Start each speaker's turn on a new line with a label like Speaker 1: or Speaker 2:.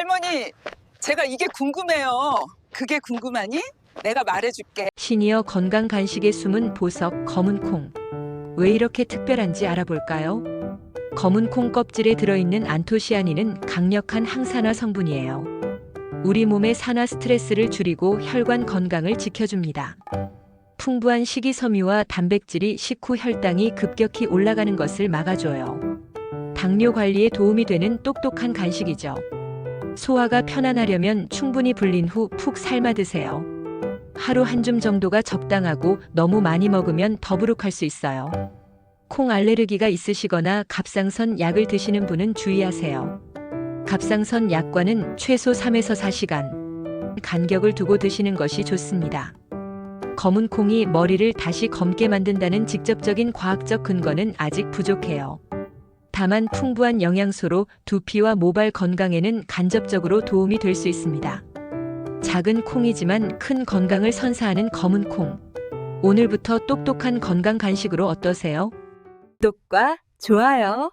Speaker 1: 할머니, 제가 이게 궁금해요. 그게 궁금하니? 내가 말해줄게.
Speaker 2: 시니어 건강 간식의 숨은 보석 검은 콩. 왜 이렇게 특별한지 알아볼까요? 검은 콩 껍질에 들어있는 안토시아닌은 강력한 항산화 성분이에요. 우리 몸의 산화 스트레스를 줄이고 혈관 건강을 지켜줍니다. 풍부한 식이섬유와 단백질이 식후 혈당이 급격히 올라가는 것을 막아줘요. 당뇨 관리에 도움이 되는 똑똑한 간식이죠. 소화가 편안하려면 충분히 불린 후 푹 삶아 드세요. 하루 한 줌 정도가 적당하고 너무 많이 먹으면 더부룩할 수 있어요. 콩 알레르기가 있으시거나 갑상선 약을 드시는 분은 주의하세요. 갑상선 약과는 최소 3에서 4시간 간격을 두고 드시는 것이 좋습니다. 검은 콩이 머리를 다시 검게 만든다는 직접적인 과학적 근거는 아직 부족해요. 다만 풍부한 영양소로 두피와 모발 건강에는 간접적으로 도움이 될 수 있습니다. 작은 콩이지만 큰 건강을 선사하는 검은 콩. 오늘부터 똑똑한 건강 간식으로 어떠세요?
Speaker 3: 구독과 좋아요